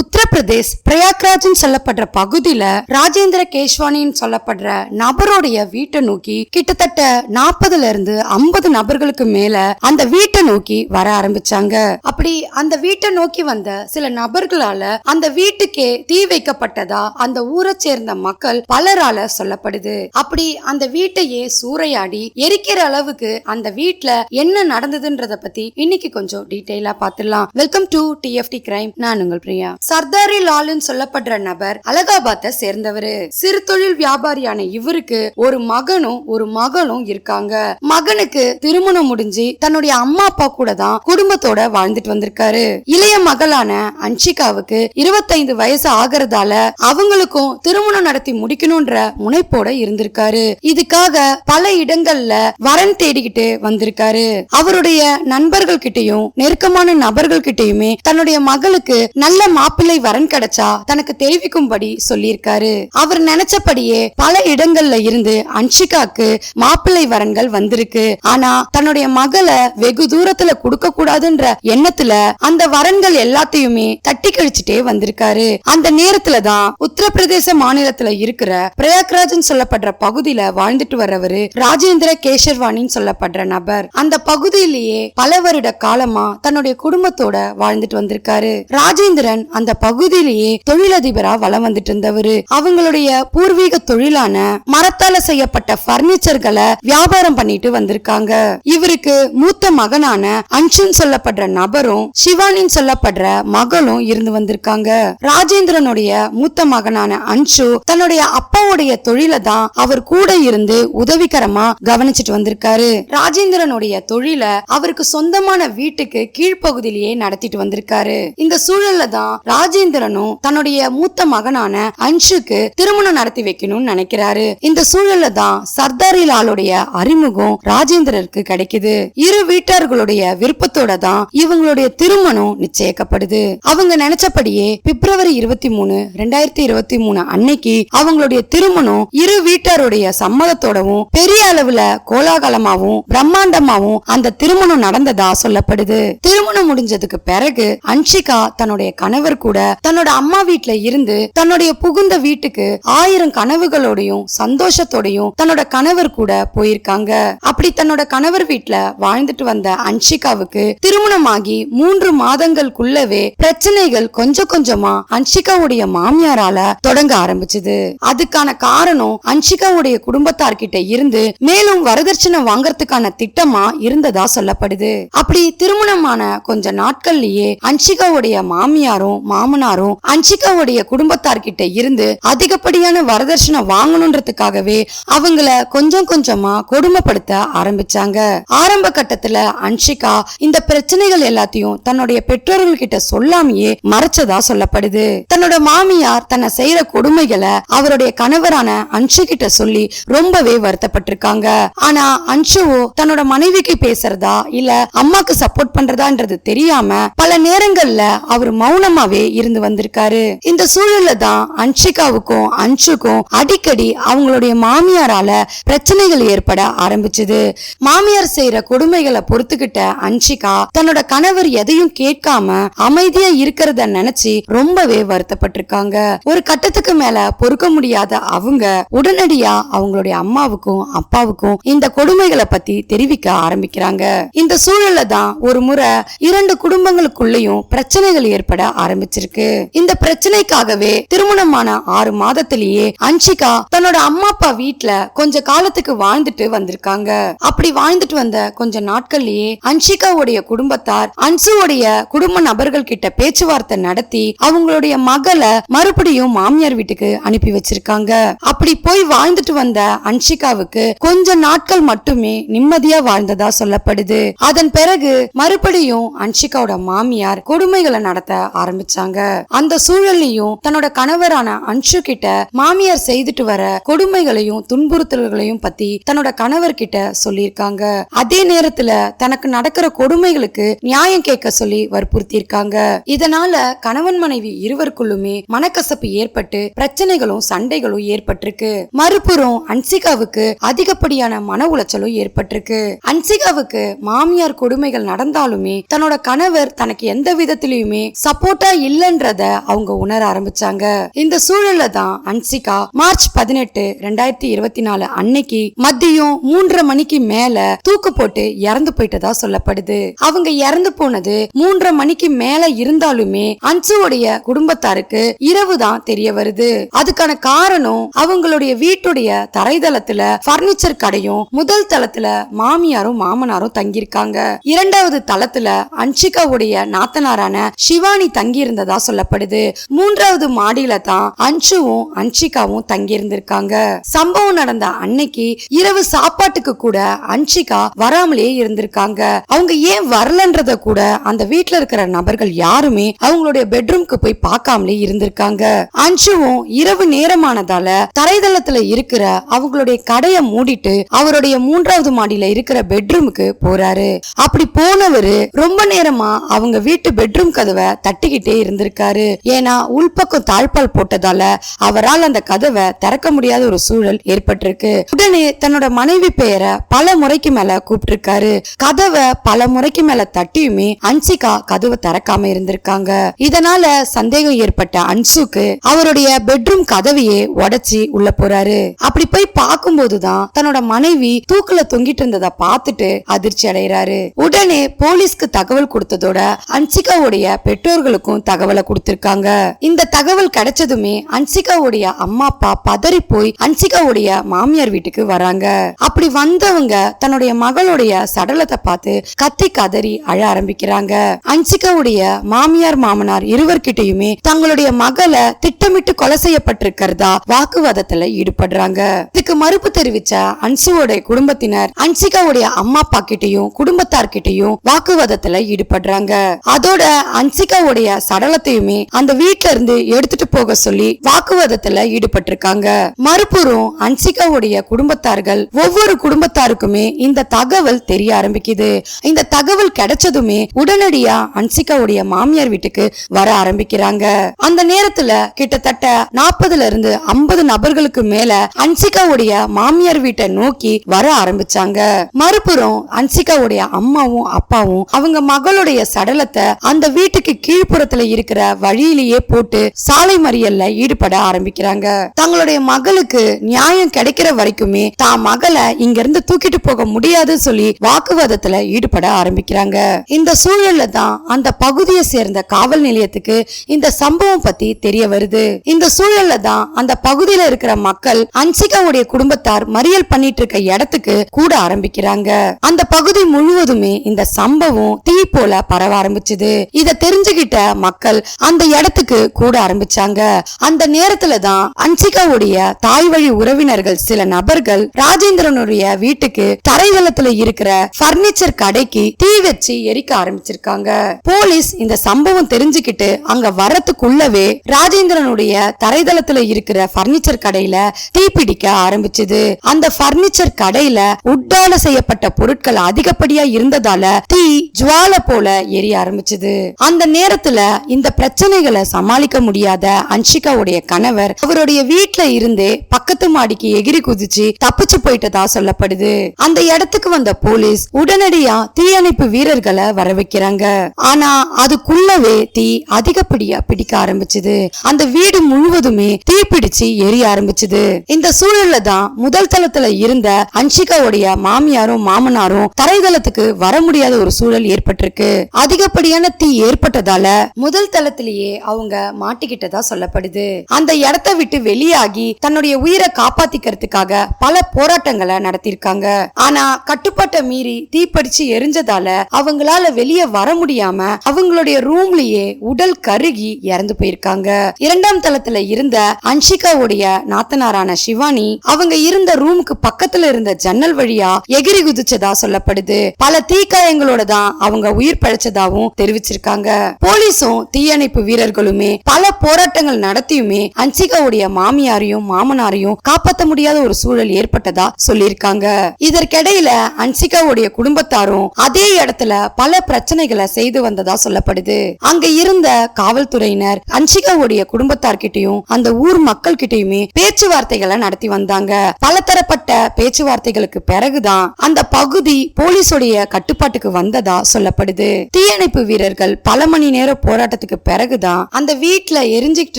உத்தரப்பிரதேஷ் பிரயாக்ராஜ்னு சொல்லப்படுற பகுதியில ராஜேந்திர கேஷ்வானின்னு சொல்லப்படுற நபருடைய வீட்டை நோக்கி கிட்டத்தட்ட நாற்பதுல இருந்து ஐம்பது நபர்களுக்கு மேல அந்த வீட்டை நோக்கி வர ஆரம்பிச்சாங்க. அப்படி அந்த வீட்டை நோக்கி வந்த சில நபர்களால அந்த வீட்டுக்கே தீ வைக்கப்பட்டதா அந்த ஊரை சேர்ந்த மக்கள் பலரால சொல்லப்படுது. அப்படி அந்த வீட்டையே சூறையாடி எரிக்கிற அளவுக்கு அந்த வீட்டுல என்ன நடந்ததுன்றத பத்தி இன்னைக்கு கொஞ்சம் டீட்டெயிலா பாத்துடலாம். Welcome to TFT crime. நான் உங்கள் பிரியா. சர்தாரி லாலுன்னு சொல்லப்படுற நபர் அலகாபாத்தை சேர்ந்தவரு. சிறு தொழில் வியாபாரியான இவருக்கு ஒரு மகனும் ஒரு மகளும் இருக்காங்க. மகனுக்கு திருமணம் முடிஞ்சு தன்னுடைய அம்மா அப்பா கூட தான் குடும்பத்தோட வாழ்ந்துட்டு வந்திருக்காரு. இளைய மகளான அன்ஷிகாவுக்கு இருபத்தைந்து வயசு ஆகிறதால அவங்களுக்கும் திருமணம் நடத்தி முடிக்கணும்ன்ற முனைப்போட இருந்திருக்காரு. இதுக்காக பல இடங்கள்ல வரன் தேடிக்கிட்டு வந்திருக்காரு. அவருடைய நண்பர்கள் கிட்டயும் நெருக்கமான நபர்கள் கிட்டயுமே தன்னுடைய மகளுக்கு நல்ல மாப்பிள்ளை வரன் கிடைச்சா தனக்கு தெரிவிக்கும்படி சொல்லியிருக்காரு. அவர் நினைச்சபடியே பல இடங்கள்ல இருந்து அன்ஷிகாக்கு மாப்பிள்ளை வரன்கள் வந்திருக்கு. ஆனா தன்னுடைய மகளை வெகு தூரத்துல கொடுக்க கூடாதுன்ற எண்ணத்துல அந்த வரன்கள் எல்லாத்தையுமே தட்டி கழிச்சுட்டே வந்திருக்காரு. அந்த நேரத்துலதான் உத்தரப்பிரதேச மாநிலத்துல இருக்கிற பிரயாக்ராஜ்னு சொல்லப்படுற பகுதியில வாழ்ந்துட்டு வர்றவரு ராஜேந்திர கேஷர்வாணின்னு சொல்லப்படுற நபர். அந்த பகுதியிலேயே பல வருட காலமா தன்னுடைய குடும்பத்தோட வாழ்ந்துட்டு வந்திருக்காரு. ராஜேந்திரன் அந்த பகுதியிலேயே தொழிலதிபரா வலம் வந்துட்டு இருந்தவரு அவங்களுடைய பூர்வீக தொழிலான மரத்தால செய்யப்பட்ட பர்னிச்சர்களை வியாபாரம் பண்ணிட்டு வந்திருக்காங்க. இவருக்கு மூத்த மகனான அன்ஷுன்னு சொல்லப்படுற நபரும் சிவானின்னு சொல்லப்படுற மகளும் இருந்து வந்திருக்காங்க. ராஜேந்திரனுடைய மூத்த மகனான அன்ஷு தன்னுடைய அப்பாவுடைய தொழிலை தான் அவர் கூட இருந்து உதவிகரமா கவனிச்சிட்டு வந்திருக்காரு. ராஜேந்திரனுடைய தொழில அவருக்கு சொந்தமான வீட்டுக்கு கீழ்ப்பகுதியிலேயே நடத்திட்டு வந்திருக்காரு. இந்த சூழல்ல தான் ராஜேந்திரனும் தன்னுடைய மூத்த மகனான அன்ஷுக்கு திருமணம் நடத்தி வைக்கணும்னு நினைக்கிறாரு. இந்த சூழல்ல தான் சர்தாரி லாலுடைய அறிமுகம் ராஜேந்திரருக்கு கிடைக்குது. இரு வீட்டார்களுடைய விருப்பத்தோட தான் இவங்களுடைய திருமணம் நிச்சயிக்கப்படுது. அவங்க நினைச்சபடியே பிப்ரவரி இருபத்தி மூணு ரெண்டாயிரத்தி இருபத்தி மூணு அன்னைக்கு அவங்களுடைய திருமணம் இரு வீட்டாருடைய சம்மதத்தோடவும் பெரிய அளவுல கோலாகலமாவும் பிரம்மாண்டமாவும் அந்த திருமணம் நடந்ததா சொல்லப்படுது. திருமணம் முடிஞ்சதுக்கு பிறகு அன்ஷிகா தன்னுடைய கணவர் கூட தன்னோட அம்மா வீட்டுல இருந்து தன்னுடைய புகுந்த வீட்டுக்கு ஆயிரம் கனவுகளோடையும் சந்தோஷத்தோடையும் தன்னோட கணவர் கூட போயிருக்காங்க. அப்படி தன்னோட கணவர் வீட்டுல வாழ்ந்துட்டு வந்த அன்ஷிகாவுக்கு திருமணமாகி மூன்று மாதங்களுக்குள்ளவே பிரச்சனைகள் கொஞ்சம் கொஞ்சமா அன்ஷிகாவுடைய மாமியாரால தொடங்க ஆரம்பிச்சது. அதுக்கான காரணம் அன்ஷிகாவுடைய குடும்பத்தார்கிட்ட இருந்து மேலும் வரதட்சணை வாங்கறதுக்கான திட்டமா இருந்ததா சொல்லப்படுது. அப்படி திருமணமான கொஞ்ச நாட்கள்லயே அன்ஷிகாவுடைய மாமியாரும் மாமனாரும் அன்ஷிகாவுடைய குடும்பத்தார்கிட்ட இருந்து அதிகப்படியான வரதட்சணை வாங்கணுன்றதுக்காகவே அவங்கள கொஞ்சம் கொஞ்சமா கொடுமைப்படுத்த ஆரம்பிச்சாங்க. ஆரம்ப கட்டத்துல அன்ஷிகா இந்த பிரச்சனைகள் எல்லாத்தையும் தன்னுடைய பெற்றோர்கள் கிட்ட சொல்லாமையே மறைச்சதா சொல்லப்படுது. தன்னோட மாமியார் தன்னை செய்யற கொடுமைகளை அவருடைய கணவரான அன்ஷு கிட்ட சொல்லி ரொம்பவே வருத்தப்பட்டிருக்காங்க. ஆனா அன்ஷுவோ தன்னோட மனைவிக்கு பேசுறதா இல்ல அம்மாக்கு சப்போர்ட் பண்றதான்றது தெரியாம பல நேரங்கள்ல அவர் மௌனமாவே இருந்து வந்திருக்காரு. இந்த சூழல்ல தான் அன்ஷிகாவுக்கும் அன்ஷுக்கும் அடிக்கடி அவங்களுடைய மாமியாரால பிரச்சனைகள் ஏற்பட ஆரம்பிச்சது. மாமியார் செய்யற கொடுமைகளை பொறுத்துக்கிட்ட அன்ஷிகா தன்னோட கணவர் எதையும் கேட்காம அமைதியா இருக்கிறத நினைச்சு ரொம்பவே வருத்தப்பட்டிருக்காங்க. ஒரு கட்டத்துக்கு மேல பொறுக்க முடியாத அவங்க உடனடியா அவங்களுடைய அம்மாவுக்கும் அப்பாவுக்கும் இந்த கொடுமைகளை பத்தி தெரிவிக்க ஆரம்பிக்கிறாங்க. இந்த சூழல்ல தான் ஒரு முறை இரண்டு குடும்பங்களுக்குள்ளேயும் பிரச்சனைகள் ஏற்பட ஆரம்பிச்சிருக்கு. இந்த பிரச்சனைக்காகவே திருமணமான ஆறு மாதத்திலேயே அன்ஷிகா தன்னோட அம்மா அப்பா வீட்டுல கொஞ்ச காலத்துக்கு வாழ்ந்துட்டு வந்திருக்காங்க. அப்படி வாழ்ந்துட்டு வந்த கொஞ்ச நாட்கள்லயே அன்ஷிகாவுடைய குடும்பத்தார் அன்சுவுடைய குடும்ப நபர்கள் கிட்ட பேச்சுவார்த்தை நடத்தி அவங்களுடைய மகளை மறுபடியும் மாமியார் வீட்டுக்கு அனுப்பி வச்சிருக்காங்க. அப்படி போய் வாழ்ந்துட்டு வந்த அன்ஷிகாவுக்கு கொஞ்ச நாட்கள் மட்டுமே நிம்மதியா வாழ்ந்ததா சொல்லப்படுது. அதன் பிறகு மறுபடியும் அன்ஷிகாவோட மாமியார் கொடுமைகளை நடத்த ஆரம்பிச்சாங்க. ஆரம்பிச்சாங்க அந்த சூழல்லையும் தன்னோட கணவரான அன்ஷு கிட்ட மாமியார் செய்துட்டு வர கொடுமைகளையும் துன்புறுத்தல்களையும் பத்தி தன்னோட கணவர் கிட்ட சொல்லியிருக்காங்க. அதே நேரத்துல தனக்கு நடக்கிற கொடுமைகளுக்கு நியாயம் கேட்க சொல்லி வற்புறுத்தியிருக்காங்க. இதனால கணவன் மனைவி இருவருக்குள்ளுமே மனக்கசப்பு ஏற்பட்டு பிரச்சனைகளும் சண்டைகளும் ஏற்பட்டிருக்கு. மறுபுறம் அன்சிகாவுக்கு அதிகப்படியான மன உளைச்சலும் ஏற்பட்டிருக்கு. அன்சிகாவுக்கு மாமியார் கொடுமைகள் நடந்தாலுமே தன்னோட கணவர் தனக்கு எந்த விதத்திலயுமே சப்போர்ட்டா இல்லைன்றத அவங்க உணர ஆரம்பிச்சாங்க. இந்த சூழல்ல தான் அன்சிகா மார்ச் பதினெட்டு ரெண்டாயிரத்தி இருபத்தி நாலு அன்னைக்கு மதியம் மூன்றரை மணிக்கு மேல தூக்கு போட்டு இறந்து போயிட்டதா சொல்லப்படுது. அவங்க இறந்து போனது மூன்றரை மணிக்கு மேல இருந்தாலுமே அன்சுவோடைய குடும்பத்தாருக்கு இரவு தான் தெரிய வருது. அதுக்கான காரணம் அவங்களுடைய வீட்டுடைய தரைதளத்துல பர்னிச்சர் கடையும் முதல் தளத்துல மாமியாரும் மாமனாரும் தங்கியிருக்காங்க. இரண்டாவது தளத்துல அன்சிகாவுடைய நாத்தனாரான சிவானி தங்கியிருந்த இருந்ததா சொல்லப்படுது. மூன்றாவது மாடியில தான் அன்ஷுவும் அன்ஷிகாவும் தங்கியிருந்திருக்காங்க. சம்பவம் நடந்த அன்னைக்கு இரவு சாப்பாட்டுக்கு கூட அன்ஷிகா வராமலேயே இருந்திருக்காங்க. அவங்க ஏன் வரலன்றத கூட அந்த வீட்டுல இருக்கிற நபர்கள் யாருமே அவங்களுடைய பெட்ரூம்க்கு போய் பார்க்காமலே இருந்திருக்காங்க. அன்ஷுவும் இரவு நேரமானதால தரைதளத்துல இருக்கிற அவங்களுடைய கடையை மூடிட்டு அவருடைய மூன்றாவது மாடியில இருக்கிற பெட்ரூமுக்கு போறாரு. அப்படி போனவரு ரொம்ப நேரமா அவங்க வீட்டு பெட்ரூம் கதவை தட்டிக்கிட்டே இருந்திருக்காரு. ஏன்னா உள்பக்கம் தாழ்பால் போட்டதால அவரால் அந்த கதவை திறக்க முடியாத ஒரு சூழல் ஏற்பட்டிருக்கு. உடனே தன்னோட மனைவி பெயரை பல முறைக்கு மேல கூப்பிட்டிருக்காரு. கதவை பல முறைக்கு மேல தட்டியுமே அன்சிகா கதவை திறக்காம இருந்திருக்காங்க. இதனால சந்தேகம் ஏற்பட்ட அன்சுக்கு அவருடைய பெட்ரூம் கதவையே உடைச்சி உள்ள போறாரு. அப்படி போய் பார்க்கும்போதுதான் தன்னோட மனைவி தூக்குல தொங்கிட்டு இருந்ததை பார்த்துட்டு அதிர்ச்சி அடைகிறாரு. உடனே போலீஸ்க்கு தகவல் கொடுத்ததோட அன்சிகாவுடைய பெற்றோர்களுக்கும் தகவலை கொடுத்திருக்காங்க. இந்த தகவல் கிடைச்சதுமே அன்சிகாவுடைய அம்மா அப்பா பதறி போய் அன்சிகாவுடைய மாமியார் வீட்டுக்கு வராங்க. அப்படி வந்தவங்க தன்னுடைய மகளுடைய சடலத்தை பார்த்து கத்தி கதறி அழ ஆரம்பிக்கிறாங்க. அன்சிகாவுடைய மாமியார் மாமனார் இருவர்கிட்டயுமே தங்களுடைய மகளை திட்டமிட்டு கொலை செய்யப்பட்டிருக்கிறதா வாக்குவாதத்துல ஈடுபடுறாங்க. இதுக்கு மறுப்பு தெரிவிச்ச அன்சுவோட குடும்பத்தினர் அன்சிகாவுடைய அம்மா அப்பா கிட்டயும் குடும்பத்தார்கிட்டயும் வாக்குவாதத்துல ஈடுபடுறாங்க. அதோட அன்சிகாவுடைய சடலத்தையுமே அந்த வீட்ல இருந்து எடுத்துட்டு போக சொல்லி வாக்குவாதத்துல ஈடுபட்டிருக்காங்க. மறுபுறம் அன்சிகாவுடைய குடும்பத்தார்கள் ஒவ்வொரு குடும்பத்தாருக்குமே இந்த தகவல் தெரிய ஆரம்பிக்குது. இந்த தகவல் கிடைச்சதுமே உடனடியா அன்சிகாவுடைய மாமியார் வீட்டுக்கு வர ஆரம்பிக்கிறாங்க. அந்த நேரத்துல கிட்டத்தட்ட நாற்பதுல இருந்து ஐம்பது நபர்களுக்கு மேல அன்சிகாவுடைய மாமியார் வீட்டை நோக்கி வர ஆரம்பிச்சாங்க. மறுபுறம் அன்சிகாவுடைய அம்மாவும் அப்பாவும் அவங்க மகளுடைய சடலத்தை அந்த வீட்டுக்கு கீழ்ப்புறத்துல இருக்கிற வழியிலேயே போட்டு சாலை மறியல்ல ஈடுபட ஆரம்பிக்கிறாங்க. தங்களுடைய மகளுக்கு நியாயம் கிடைக்கிற வரைக்குமே தான் மகளை இங்க இருந்து தூக்கிட்டு போக முடியாது சொல்லி வாக்குவாதத்துல ஈடுபட ஆரம்பிக்கிறாங்க. இந்த சூழல்ல தான் அந்த பகுதியை சேர்ந்த காவல் நிலையத்துக்கு இந்த சம்பவம் பத்தி தெரிய வருது. இந்த சூழல்ல தான் அந்த பகுதியில இருக்கிற மக்கள் அன்சிகாவுடைய குடும்பத்தார் மறியல் பண்ணிட்டு இருக்க இடத்துக்கு கூட ஆரம்பிக்கிறாங்க. அந்த பகுதி முழுவதுமே இந்த சம்பவம் தீ போல பரவ ஆரம்பிச்சது. இத தெரிஞ்சுகிட்ட மக்கள் மக்கள் அந்த இடத்துக்கு கூட ஆரம்பிச்சாங்க. அந்த நேரத்துல தான் அன்சிகாவுடைய தாய் வழி உறவினர்கள் சில நபர்கள் ராஜேந்திரனுடைய வீட்டுக்கு தரைதளத்துல இருக்கிற பர்னிச்சர் கடைக்கு தீ வச்சு எரிக்க ஆரம்பிச்சிருக்காங்க. போலீஸ் இந்த சம்பவம் தெரிஞ்சுக்கிட்டு அங்க வரத்துக்குள்ளவே ராஜேந்திரனுடைய தரைதளத்துல இருக்கிற பர்னிச்சர் கடையில தீ பிடிக்க ஆரம்பிச்சது. அந்த பர்னிச்சர் கடையில உட்டால செய்யப்பட்ட பொருட்கள் அதிகப்படியா இருந்ததால தீ ஜுவால போல எரிய ஆரம்பிச்சது. அந்த நேரத்துல இந்த பிரச்சனைகளை சமாளிக்க முடியாத அன்ஷிகாவுடைய கணவர் அவருடைய வீட்டுல இருந்தே பக்கத்து மாடிக்கு எகிரி குதிச்சு தப்பிச்சு போயிட்டதா சொல்லப்படுது. அந்த இடத்துக்கு வந்த போலீஸ் உடனடியா தீயணைப்பு வீரர்களை வர வைக்கிறாங்க ஆனா அதுக்குள்ளவே தீ அதிகப்படியா பிடிக்க ஆரம்பிச்சது. அந்த வீடு முழுவதுமே தீ பிடிச்சு எரிய ஆரம்பிச்சது. இந்த சூழல்ல தான் முதல் தளத்துல இருந்த அன்ஷிகாவுடைய மாமியாரும் மாமனாரும் தரைதளத்துக்கு வர முடியாத ஒரு சூழல் ஏற்பட்டிருக்கு. அதிகப்படியான தீ ஏற்பட்டதால முதல் முதல் தளத்திலேயே அவங்க மாட்டிக்கிட்டதா சொல்லப்படுது. அந்த இடத்தை விட்டு வெளியாகி தன்னுடைய உயிரை காப்பாத்திக்கிறதுக்காக பல போராட்டங்களை நடத்திருக்காங்க ஆனா கட்டுப்பாட்டை மீறி தீப்படிச்சு எரிஞ்சதால அவங்களால வெளியே வர முடியாம அவங்களுடைய ரூம்லயே உடல் கருகி இறந்து போயிருக்காங்க. இரண்டாம் தளத்துல இருந்த அன்ஷிகாவுடைய நாத்தனாரான சிவானி அவங்க இருந்த ரூமுக்கு பக்கத்துல இருந்த ஜன்னல் வழியா எகிரி குதிச்சதா சொல்லப்படுது. பல தீக்காயங்களோட தான் அவங்க உயிர் பழைச்சதாவும் தெரிவிச்சிருக்காங்க. போலீஸும் தீயணைப்பு வீரர்களுமே பல போராட்டங்கள் நடத்தியுமே அன்சிகாவுடைய மாமியாரையும் மாமனாரையும் காப்பாத்த முடியாத ஒரு சூழல் ஏற்பட்டதா சொல்லியிருக்காங்க. இதற்கிடையில அன்சிகாவுடைய குடும்பத்தாரும் அதே இடத்துல பல பிரச்சனைகளை செய்து வந்ததா சொல்லப்படுது. அங்க இருந்த காவல்துறையினர் அன்சிகாவுடைய குடும்பத்தார்கிட்டயும் அந்த ஊர் மக்கள் கிட்டயுமே பேச்சுவார்த்தைகளை நடத்தி வந்தாங்க. பலதரப்பட்ட பேச்சுவார்த்தைகளுக்கு பிறகுதான் அந்த பகுதி போலீஸுடைய கட்டுப்பாட்டுக்கு வந்ததா சொல்லப்படுது. தீயணைப்பு வீரர்கள் பல மணி நேர போராட்டத்தை போராட்டத்துக்கு பிறகுதான் அந்த வீட்டுல எரிஞ்சுக்கிட்டு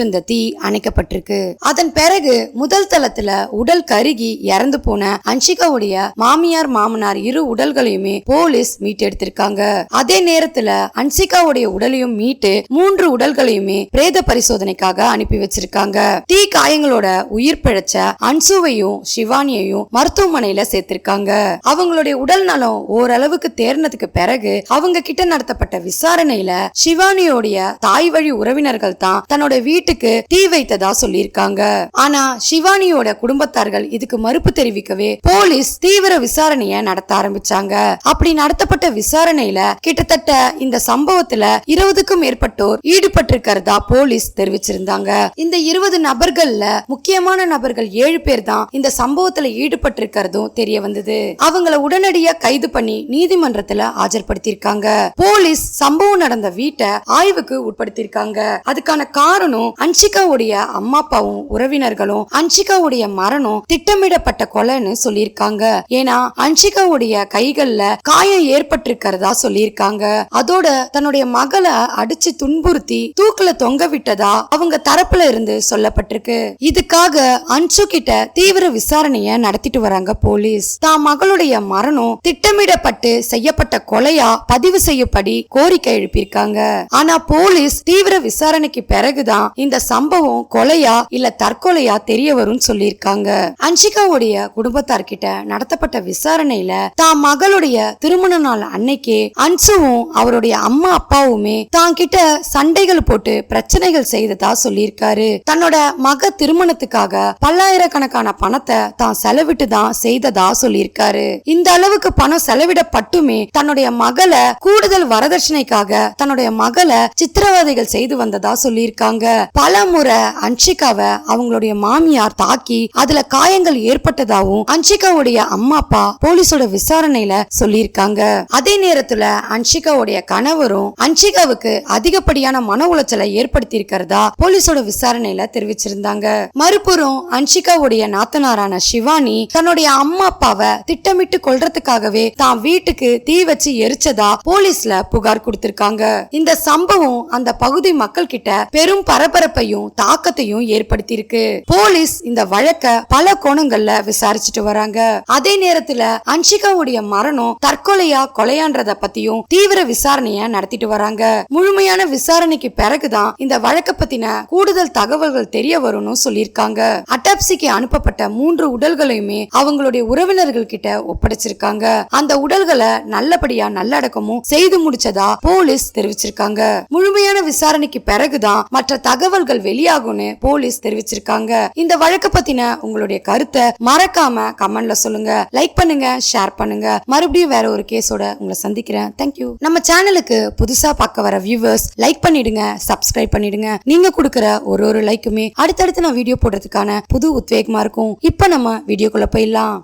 இருந்த தீ அணைக்கப்பட்டிருக்கு. அதன் பிறகு முதல் தளத்துல உடல் கருகி இறந்து போன அன்ஷிகாவுடைய மாமியார் மாமனார் இரு உடல்களையுமே போலீஸ் மீட்டெடுத்திருக்காங்க. அதே நேரத்துல அன்சிகாவுடைய உடலையும் மீட்டு மூன்று உடல்களையுமே பிரேத பரிசோதனைக்காக அனுப்பி வச்சிருக்காங்க. தீ காயங்களோட உயிர் பிழைச்ச அன்சுவையும் சிவானியையும் மருத்துவமனையில சேர்த்திருக்காங்க. அவங்களுடைய உடல் நலம் ஓரளவுக்கு தேர்னதுக்கு பிறகு அவங்க கிட்ட நடத்தப்பட்ட விசாரணையில சிவானியோடைய தாய் வழி உறவினர்கள் தான் தன்னோட வீட்டுக்கு தீ வைத்ததா சொல்லியிருக்காங்க. ஆனா சிவானியோட குடும்பத்தார்கள் இதுக்கு மறுப்பு தெரிவிக்கவே போலீஸ் தீவிர விசாரணைய நடத்த ஆரம்பிச்சாங்க. அப்படி நடத்தப்பட்ட விசாரணையில கிட்டத்தட்ட இந்த சம்பவத்துல இருபதுக்கும் மேற்பட்டோர் ஈடுபட்டிருக்கிறதா போலீஸ் தெரிவிச்சிருந்தாங்க. இந்த இருபது நபர்கள்ல முக்கியமான நபர்கள் ஏழு பேர் தான் இந்த சம்பவத்துல ஈடுபட்டிருக்கிறதும் தெரிய வந்தது. அவங்கள உடனடியா கைது பண்ணி நீதிமன்றத்துல ஆஜர்படுத்தியிருக்காங்க. போலீஸ் சம்பவம் நடந்த வீட்டை ஆய்வுக்கு உட்படுத்தியிருக்காங்க. அதுக்கான காரணம் அன்ஷிகாவுடைய அம்மா அப்பாவும் உறவினர்களும் அன்ஷிகாவுடைய மரணம் திட்டமிடப்பட்ட கொலைன்னு சொல்லியிருக்காங்க. ஏன்னா அன்ஷிகாவுடைய கைகள்ல காயம் ஏற்பட்டிருக்கிறதா சொல்லியிருக்காங்க. அதோட தன்னுடைய மகளை அடிச்சு துன்புறுத்தி தூக்குல தொங்க விட்டதா அவங்க தரப்புல இருந்து சொல்லப்பட்டிருக்கு. இதுக்காக அன்சு கிட்ட தீவிர விசாரணைய நடத்திட்டு வராங்க போலீஸ். தான் மகளுடைய மரணம் திட்டமிடப்பட்டு செய்யப்பட்ட கொலையா பதிவு செய்யப்படி கோரிக்கை எழுப்பியிருக்காங்க. ஆனா போலீஸ் தீவிர விசாரணைக்கு பிறகுதான் இந்த சம்பவம் கொலையா இல்ல தற்கொலையா தெரிய வரும் சொல்லியிருக்காங்க. அன்ஷிகாவுடைய குடும்பத்தார்கிட்ட நடத்தப்பட்ட விசாரணையில தான் மகளுடைய திருமண நாள் அன்னைக்கே அன்சுவும் அவருடைய அம்மா அப்பாவுமே தான் கிட்ட சண்டைகள் போட்டு பிரச்சனைகள் செய்ததா சொல்லியிருக்காரு. தன்னோட மக திருமணத்துக்காக பல்லாயிரக்கணக்கான பணத்தை தான் செலவிட்டு தான் செய்ததா சொல்லியிருக்காரு. இந்த அளவுக்கு பணம் செலவிடப்பட்டுமே தன்னுடைய மகளை கூடுதல் வரதட்சணைக்காக தன்னுடைய மகளை சித்திரவதைகள் செய்து வந்ததா சொல்லியிருக்காங்க. பல முறை அன்ஷிகாவை அவங்களுடைய மாமியார் தாக்கி அதுல காயங்கள் ஏற்பட்டதாவும் அன்ஷிகாவுடைய அம்மா அப்பா போலீஸோட விசாரணையில சொல்லியிருக்காங்க. அதே நேரத்துல அன்ஷிகாவுடைய கணவரும் அன்ஷிகாவுக்கு அதிகப்படியான மன உளைச்சலை ஏற்படுத்தி இருக்கிறதா போலீஸோட விசாரணையில தெரிவிச்சிருந்தாங்க. மறுபுறம் அன்ஷிகாவுடைய நாத்தனாரான சிவானி தன்னுடைய அம்மா அப்பாவை திட்டமிட்டு கொள்றதுக்காகவே தான் வீட்டுக்கு தீ வச்சு எரிச்சதா போலீஸ்ல புகார் கொடுத்திருக்காங்க. இந்த சம்பவம் அந்த பகுதி மக்கள் கிட்ட பெரும் பரபரப்பையும் தாக்கத்தையும் ஏற்படுத்தி இருக்கு போலீஸ் இந்த வழக்க பல கோணங்கள்ல விசாரிச்சுட்டு வராங்க. அதே நேரத்துல அன்ஷிகாவுடைய மரணம் தற்கொலையா கொலையான்றத பத்தியும் தீவிர விசாரணைய நடத்திட்டு வராங்க. முழுமையான விசாரணைக்கு பிறகுதான் இந்த வழக்க பத்தின கூடுதல் தகவல்கள் தெரிய வரும்னு சொல்லியிருக்காங்க. அட்டாப்சிக்கு அனுப்பப்பட்ட மூன்று உடல்களையுமே அவங்களுடைய உறவினர்கள் கிட்ட ஒப்படைச்சிருக்காங்க. அந்த உடல்களை நல்லபடியா நல்லடக்கமும் செய்து முடிச்சதா போலீஸ் தெரிவிச்சிருக்காங்க. முழு முழுமையான விசாரணைக்கு பிறகுதான் மற்ற தகவல்கள் வெளியாகும்னு போலீஸ் தெரிவிச்சிருக்காங்க. இந்த வழக்கு பத்தின உங்களுடைய கருத்தை மறக்காம கமெண்ட்ல சொல்லுங்க. லைக் பண்ணுங்க ஷேர் பண்ணுங்க. மறுபடியும் வேற ஒரு கேஸோட உங்களை சந்திக்கிறேன். தேங்க்யூ நம்ம சேனலுக்கு புதுசா பார்க்க வர வியூவர்ஸ் லைக் பண்ணிடுங்க சப்ஸ்கிரைப் பண்ணிடுங்க. நீங்க கொடுக்குற ஒரு ஒரு லைக்குமே அடுத்தடுத்து நான் வீடியோ போடுறதுக்கான புது உத்வேகமா இருக்கும். இப்ப நம்ம வீடியோக்குள்ள போயிடலாம்.